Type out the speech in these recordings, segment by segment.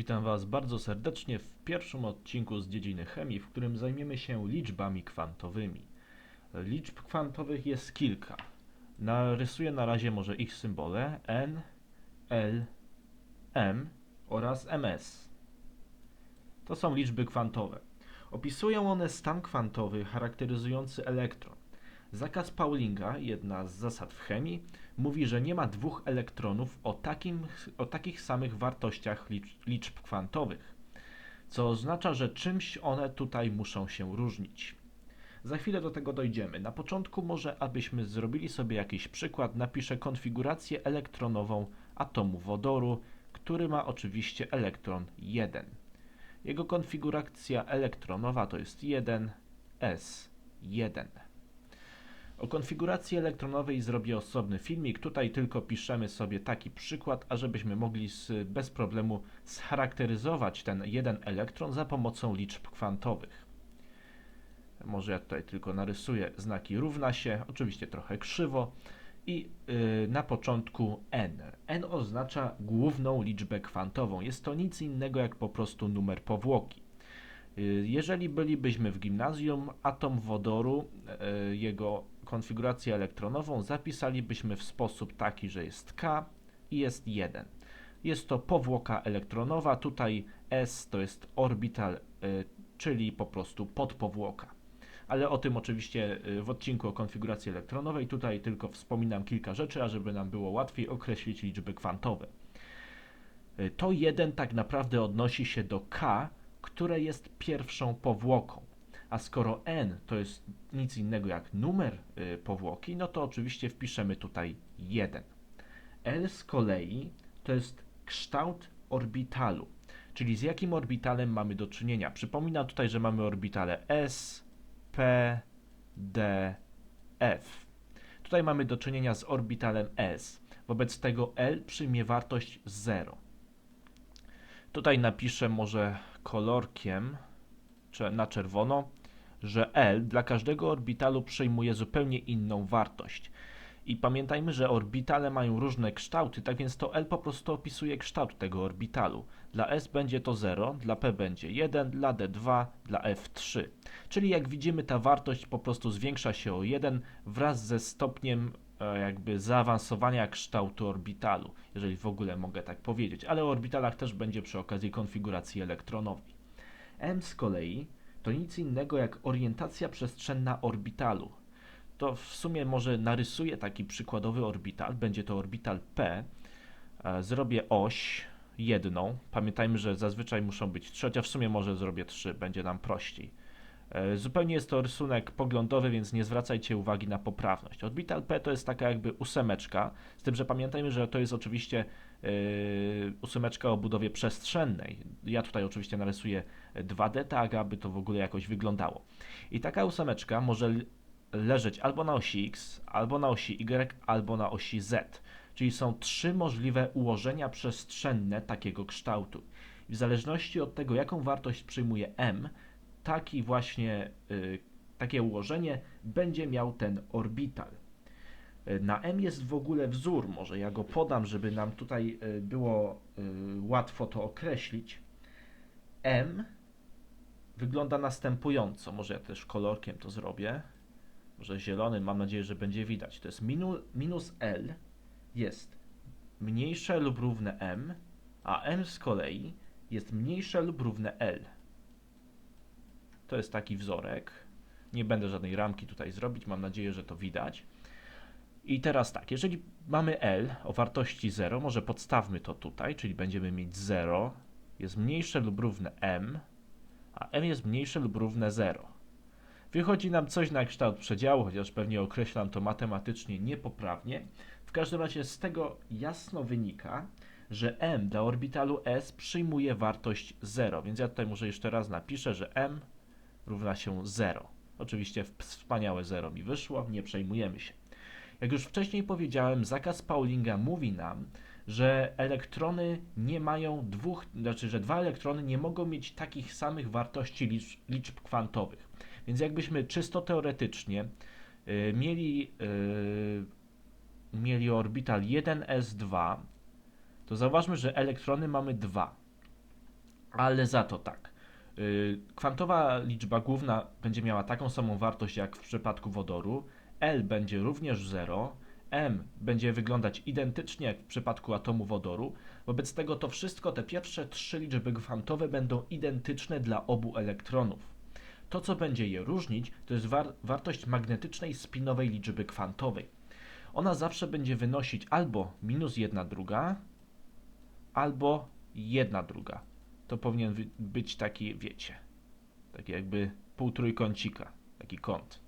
Witam Was bardzo serdecznie w pierwszym odcinku z dziedziny chemii, w którym zajmiemy się liczbami kwantowymi. Liczb kwantowych jest kilka. Narysuję na razie może ich symbole N, L, M oraz MS. To są liczby kwantowe. Opisują one stan kwantowy charakteryzujący elektron. Zakaz Paulinga, jedna z zasad w chemii, mówi, że nie ma dwóch elektronów o, takim, o takich samych wartościach licz, liczb kwantowych, co oznacza, że czymś one tutaj muszą się różnić. Za chwilę do tego dojdziemy. Na początku może, abyśmy zrobili sobie jakiś przykład, napiszę konfigurację elektronową atomu wodoru, który ma oczywiście elektron 1. Jego konfiguracja elektronowa to jest 1s1. O konfiguracji elektronowej zrobię osobny filmik. Tutaj tylko piszemy sobie taki przykład, ażebyśmy mogli z, bez problemu scharakteryzować ten jeden elektron za pomocą liczb kwantowych. Może ja tutaj tylko narysuję znaki równa się, oczywiście trochę krzywo. I yy, na początku n. n oznacza główną liczbę kwantową. Jest to nic innego jak po prostu numer powłoki. Yy, jeżeli bylibyśmy w gimnazjum, atom wodoru, yy, jego konfigurację elektronową zapisalibyśmy w sposób taki, że jest K i jest 1. Jest to powłoka elektronowa, tutaj S to jest orbital, y, czyli po prostu podpowłoka. Ale o tym oczywiście y, w odcinku o konfiguracji elektronowej. Tutaj tylko wspominam kilka rzeczy, ażeby nam było łatwiej określić liczby kwantowe. Y, to 1 tak naprawdę odnosi się do K, które jest pierwszą powłoką. A skoro n to jest nic innego jak numer y, powłoki, no to oczywiście wpiszemy tutaj 1. L z kolei to jest kształt orbitalu, czyli z jakim orbitalem mamy do czynienia. Przypominam tutaj, że mamy orbitale S, P, D, F. Tutaj mamy do czynienia z orbitalem S. Wobec tego L przyjmie wartość 0. Tutaj napiszę może kolorkiem na czerwono że L dla każdego orbitalu przyjmuje zupełnie inną wartość. I pamiętajmy, że orbitale mają różne kształty, tak więc to L po prostu opisuje kształt tego orbitalu. Dla S będzie to 0, dla P będzie 1, dla D 2, dla F 3. Czyli jak widzimy ta wartość po prostu zwiększa się o 1 wraz ze stopniem e, jakby zaawansowania kształtu orbitalu, jeżeli w ogóle mogę tak powiedzieć, ale o orbitalach też będzie przy okazji konfiguracji elektronowej. M z kolei to nic innego jak orientacja przestrzenna orbitalu. To w sumie może narysuję taki przykładowy orbital, będzie to orbital P. E, zrobię oś jedną. Pamiętajmy, że zazwyczaj muszą być trzy, chociaż w sumie może zrobię trzy, będzie nam prościej. E, zupełnie jest to rysunek poglądowy, więc nie zwracajcie uwagi na poprawność. Orbital P to jest taka jakby ósemeczka, z tym, że pamiętajmy, że to jest oczywiście ósemeczka o budowie przestrzennej. Ja tutaj oczywiście narysuję 2D, tak aby to w ogóle jakoś wyglądało. I taka ósemeczka może leżeć albo na osi X, albo na osi Y, albo na osi Z. Czyli są trzy możliwe ułożenia przestrzenne takiego kształtu. W zależności od tego, jaką wartość przyjmuje M, taki właśnie, y, takie ułożenie będzie miał ten orbital. Y, na M jest w ogóle wzór, może ja go podam, żeby nam tutaj y, było łatwo to określić. M wygląda następująco. Może ja też kolorkiem to zrobię. Może zielonym, mam nadzieję, że będzie widać. To jest minu, minus L jest mniejsze lub równe M, a M z kolei jest mniejsze lub równe L. To jest taki wzorek. Nie będę żadnej ramki tutaj zrobić, mam nadzieję, że to widać. I teraz tak, jeżeli mamy L o wartości 0, może podstawmy to tutaj, czyli będziemy mieć 0, jest mniejsze lub równe M, a M jest mniejsze lub równe 0. Wychodzi nam coś na kształt przedziału, chociaż pewnie określam to matematycznie niepoprawnie. W każdym razie z tego jasno wynika, że m dla orbitalu s przyjmuje wartość 0, więc ja tutaj może jeszcze raz napiszę, że m równa się 0. Oczywiście wspaniałe 0 mi wyszło, nie przejmujemy się. Jak już wcześniej powiedziałem, zakaz Paulinga mówi nam, że elektrony nie mają dwóch, znaczy, że dwa elektrony nie mogą mieć takich samych wartości liczb, liczb kwantowych. Więc jakbyśmy czysto teoretycznie y, mieli, y, mieli orbital 1s2, to zauważmy, że elektrony mamy dwa. ale za to tak. Y, kwantowa liczba główna będzie miała taką samą wartość jak w przypadku wodoru, L będzie również 0, M będzie wyglądać identycznie jak w przypadku atomu wodoru. Wobec tego to wszystko, te pierwsze trzy liczby kwantowe będą identyczne dla obu elektronów. To, co będzie je różnić, to jest war wartość magnetycznej spinowej liczby kwantowej. Ona zawsze będzie wynosić albo minus 1 druga, albo 1 druga. To powinien być taki, wiecie, taki jakby półtrójkącika, taki kąt,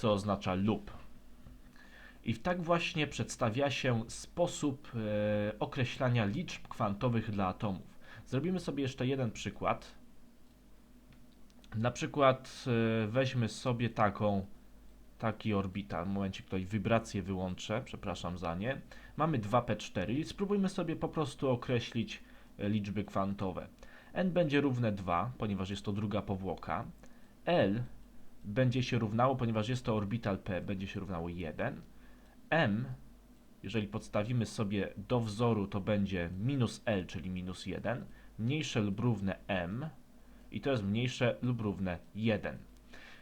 co oznacza lub. I tak właśnie przedstawia się sposób e, określania liczb kwantowych dla atomów. Zrobimy sobie jeszcze jeden przykład. Na przykład e, weźmy sobie taką, taki orbital. W momencie tutaj wibrację wyłączę, przepraszam za nie. Mamy 2p4 i spróbujmy sobie po prostu określić e, liczby kwantowe. n będzie równe 2, ponieważ jest to druga powłoka. L będzie się równało, ponieważ jest to orbital p, będzie się równało 1 m, jeżeli podstawimy sobie do wzoru, to będzie minus L, czyli minus 1, mniejsze lub równe m i to jest mniejsze lub równe 1.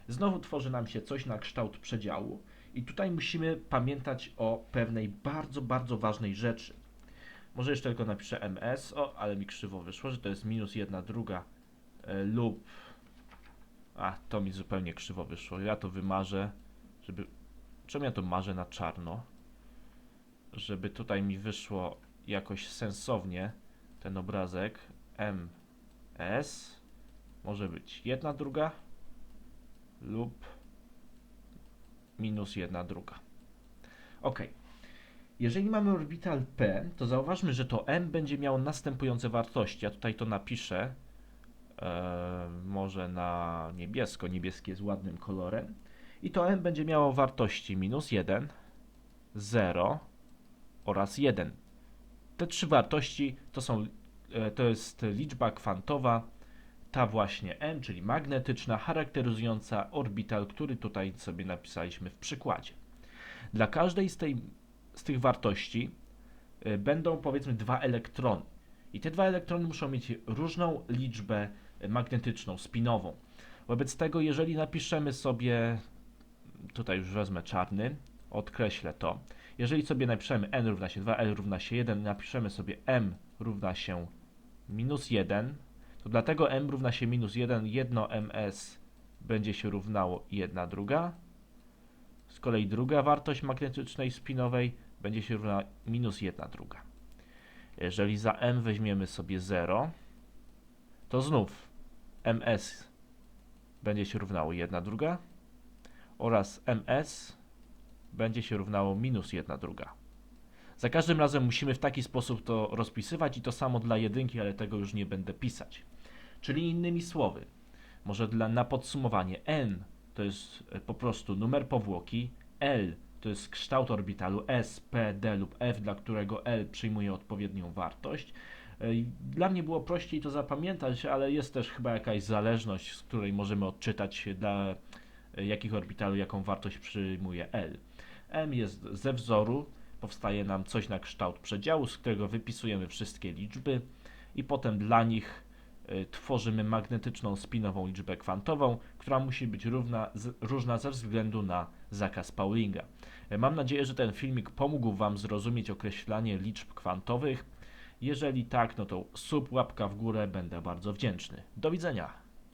Znowu tworzy nam się coś na kształt przedziału i tutaj musimy pamiętać o pewnej bardzo, bardzo ważnej rzeczy. Może jeszcze tylko napiszę ms, o, ale mi krzywo wyszło, że to jest minus 1 druga e, lub... A, to mi zupełnie krzywo wyszło. Ja to wymarzę, żeby Czemu ja to marzę na czarno? Żeby tutaj mi wyszło jakoś sensownie ten obrazek MS może być jedna druga lub minus jedna druga. Ok. Jeżeli mamy orbital P, to zauważmy, że to M będzie miało następujące wartości. Ja tutaj to napiszę. E, może na niebiesko. Niebieski jest ładnym kolorem i to m będzie miało wartości minus 1, 0 oraz 1. Te trzy wartości to, są, e, to jest liczba kwantowa, ta właśnie m, czyli magnetyczna, charakteryzująca orbital, który tutaj sobie napisaliśmy w przykładzie. Dla każdej z, tej, z tych wartości e, będą powiedzmy dwa elektrony. I te dwa elektrony muszą mieć różną liczbę magnetyczną, spinową. Wobec tego, jeżeli napiszemy sobie tutaj już wezmę czarny, odkreślę to. Jeżeli sobie napiszemy n równa się 2, l równa się 1, napiszemy sobie m równa się minus 1, to dlatego m równa się minus 1, 1 ms będzie się równało 1 druga. Z kolei druga wartość magnetycznej spinowej będzie się równała minus 1 druga. Jeżeli za m weźmiemy sobie 0, to znów ms będzie się równało 1 druga oraz ms będzie się równało minus 1 druga. Za każdym razem musimy w taki sposób to rozpisywać i to samo dla jedynki, ale tego już nie będę pisać. Czyli innymi słowy, może dla, na podsumowanie n to jest e, po prostu numer powłoki, L to jest kształt orbitalu S, P, D lub F, dla którego L przyjmuje odpowiednią wartość. E, dla mnie było prościej to zapamiętać, ale jest też chyba jakaś zależność, z której możemy odczytać dla jakich orbitalu jaką wartość przyjmuje L. M jest ze wzoru, powstaje nam coś na kształt przedziału, z którego wypisujemy wszystkie liczby i potem dla nich y, tworzymy magnetyczną spinową liczbę kwantową, która musi być równa, z, różna ze względu na zakaz Paulinga. Mam nadzieję, że ten filmik pomógł Wam zrozumieć określanie liczb kwantowych. Jeżeli tak, no to sub, łapka w górę, będę bardzo wdzięczny. Do widzenia.